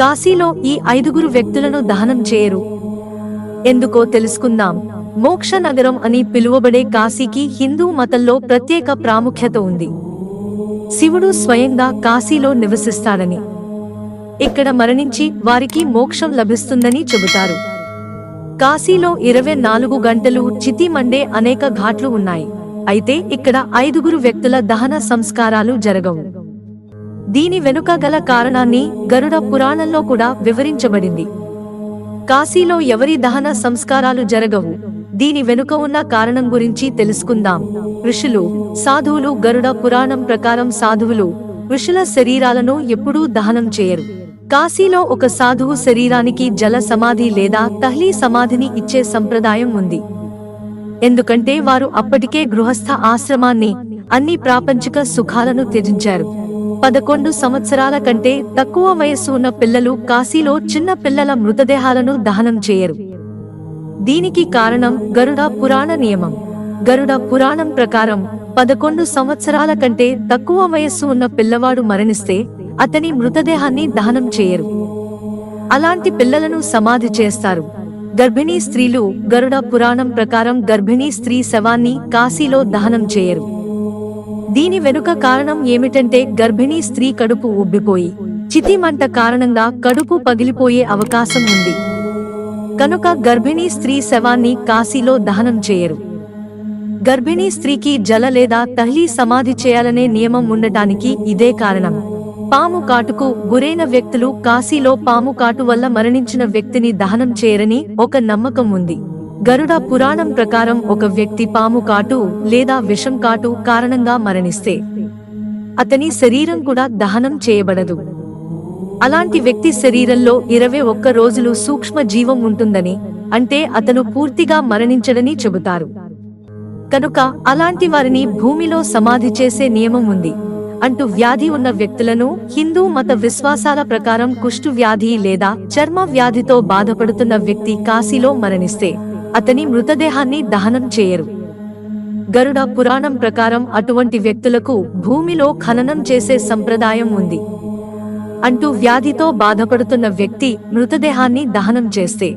కాశీలో ఈ ఐదుగురు వ్యక్తులను దహనం చేయరు ఎందుకో తెలుసుకుందాం. మోక్ష నగరం అని పిలువబడే కాశీకి హిందూ మతంలో ప్రత్యేక ప్రాముఖ్యత ఉంది. శివుడు స్వయంగా కాశీలో నివసిస్తాడని. ఇక్కడ మరణించి వారికి మోక్షం లభిస్తుందని చెబుతారు. కాశీలో ఇరవై నాలుగు గంటలు చితి మండే అనేక ఘాట్లు ఉన్నాయి. అయితే ఇక్కడ ఐదుగురు వ్యక్తుల దహన సంస్కారాలు జరగవు. దీని వెనుక గల కారణాన్ని గరుడ పురాణంలో కూడా వివరించబడింది. కాశీలో ఎవరి దహన సంస్కారాలు జరగవు. దీని వెనుక ఉన్న కారణం గురించి తెలుసుకుందాం. ఋషులు సాధువులు గరుడ పురాణం ప్రకారం సాధువులు ఋషుల శరీరాలను ఎప్పుడూ దహనం చేయరు. కాశీలో ఒక సాధువు శరీరానికి జల సమాధి లేదా తహ్లీ సమాధిని ఇచ్చే సంప్రదాయం ఉంది. ఎందుకంటే వారు అప్పటికే గృహస్థ ఆశ్రమాన్ని అన్ని ప్రాపంచిక సుఖాలను త్యజించారు. పదకొండు సంవత్సరాల కంటే తక్కువ వయస్సు ఉన్న పిల్లలు కాశీలో చిన్న పిల్లల మృతదేహాలను దహనం చేయరు. దీనికి కారణం గరుడ పురాణ నియమం. గరుడ పురాణం ప్రకారం పదకొండు సంవత్సరాల కంటే తక్కువ వయస్సు ఉన్న పిల్లవాడు మరణిస్తే అతని మృతదేహాన్ని దహనం చేయరు. అలాంటి పిల్లలను సమాధి చేస్తారు. గర్భిణీ స్త్రీలు గరుడ పురాణం ప్రకారం గర్భిణీ స్త్రీ శవాన్ని కాశీలో దహనం చేయరు. దీని వెనుక కారణం ఏమిటంటే గర్భిణీ స్త్రీ కడుపు ఉబ్బిపోయి చితిమంట కారణంగా కడుపు పగిలిపోయే అవకాశం ఉంది. కనుక గర్భిణీ స్త్రీ శవాన్ని కాశీలో దహనం చేయరు. గర్భిణీ స్త్రీకి జల లేదా తహ్లీ సమాధి చేయాలనే నియమం ఉండటానికి ఇదే కారణం. పాము కాటుకు గురైన వ్యక్తులు కాశీలో పాము కాటు వల్ల మరణించిన వ్యక్తిని దహనం చేయరని ఒక నమ్మకం ఉంది. గరుడ పురాణం ప్రకారం ఒక వ్యక్తి పాము కాటు లేదా విషం కాటు కారణంగా మరణిస్తే అతని శరీరం కూడా దహనం చేయబడదు. అలాంటి వ్యక్తి శరీరంలో ఇరవై ఒక్క రోజులు సూక్ష్మ జీవం ఉంటుందని అంటే అతను పూర్తిగా మరణించడని చెబుతారు. కనుక అలాంటి వారిని భూమిలో సమాధి చేసే నియమం ఉంది. అంటూ వ్యాధి ఉన్న వ్యక్తులను హిందూ మత విశ్వాసాల ప్రకారం కుష్టు వ్యాధి లేదా చర్మ వ్యాధితో బాధపడుతున్న వ్యక్తి కాశీలో మరణిస్తే అతని మృతదేహాన్ని దహనం చేయరు. గరుడ పురాణం ప్రకారం అటువంటి వ్యక్తులకు భూమిలో ఖననం చేసే సంప్రదాయం ఉంది. అంటూ వ్యాధితో బాధపడుతున్న వ్యక్తి మృతదేహాన్ని దహనం చేస్తే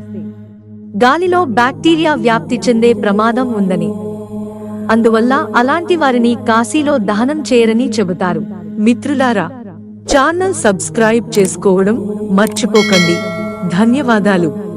గాలిలో బ్యాక్టీరియా వ్యాప్తి చెందే ప్రమాదం ఉందని. అందువల్ల అలాంటి వారిని కాశీలో దహనం చేయరని చెబుతారు. మిత్రులారా ఛానల్ సబ్స్క్రైబ్ చేసుకోవడం మర్చిపోకండి. ధన్యవాదాలు.